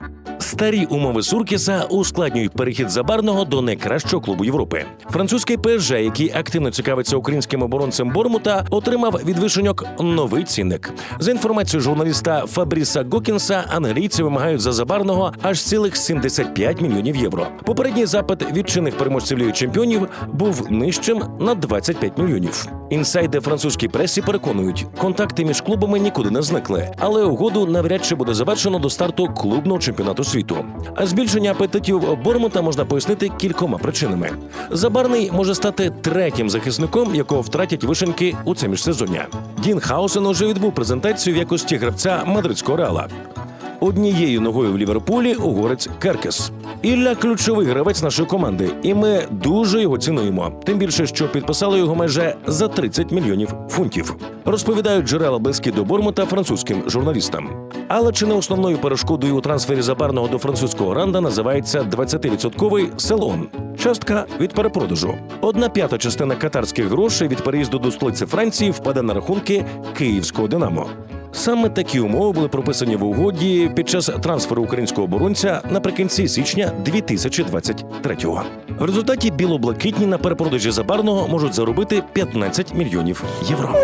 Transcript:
Thank you. Старі умови Суркіса ускладнюють перехід забарного до найкращого клубу Європи. Французький ПСЖ, який активно цікавиться українським оборонцем Бормута, отримав від вишеньок новий цінник. За інформацією журналіста Фабріса Гокінса, англійці вимагають за забарного аж цілих 75 мільйонів євро. Попередній запит від чинних переможців Ліги чемпіонів був нижчим на 25 мільйонів. Інсайди французькій пресі переконують, контакти між клубами нікуди не зникли, але угоду навряд чи буде завершено до старту клубного чемпіонату світу. А збільшення апетитів Бормута можна пояснити кількома причинами. Забарний може стати третім захисником, якого втратять вишеньки у це міжсезоння. Дін Хаусен уже відбув презентацію в якості гравця мадридського реала. Однією ногою в Ліверпулі угорець Керкес. Ілля ключовий гравець нашої команди, і ми дуже його цінуємо. Тим більше, що підписали його майже за 30 мільйонів фунтів. Розповідають джерела близькі до Бормута французьким журналістам. Але чи не основною перешкодою у трансфері забарного до французького ранда називається 20-відсотковий селон. Частка від перепродажу. Одна п'ята частина катарських грошей від переїзду до столиці Франції впаде на рахунки київського Динамо. Саме такі умови були прописані в угоді під час трансферу українського оборонця наприкінці січня 2023-го. В результаті білоблакитні на перепродажі забарного можуть заробити 15 мільйонів євро.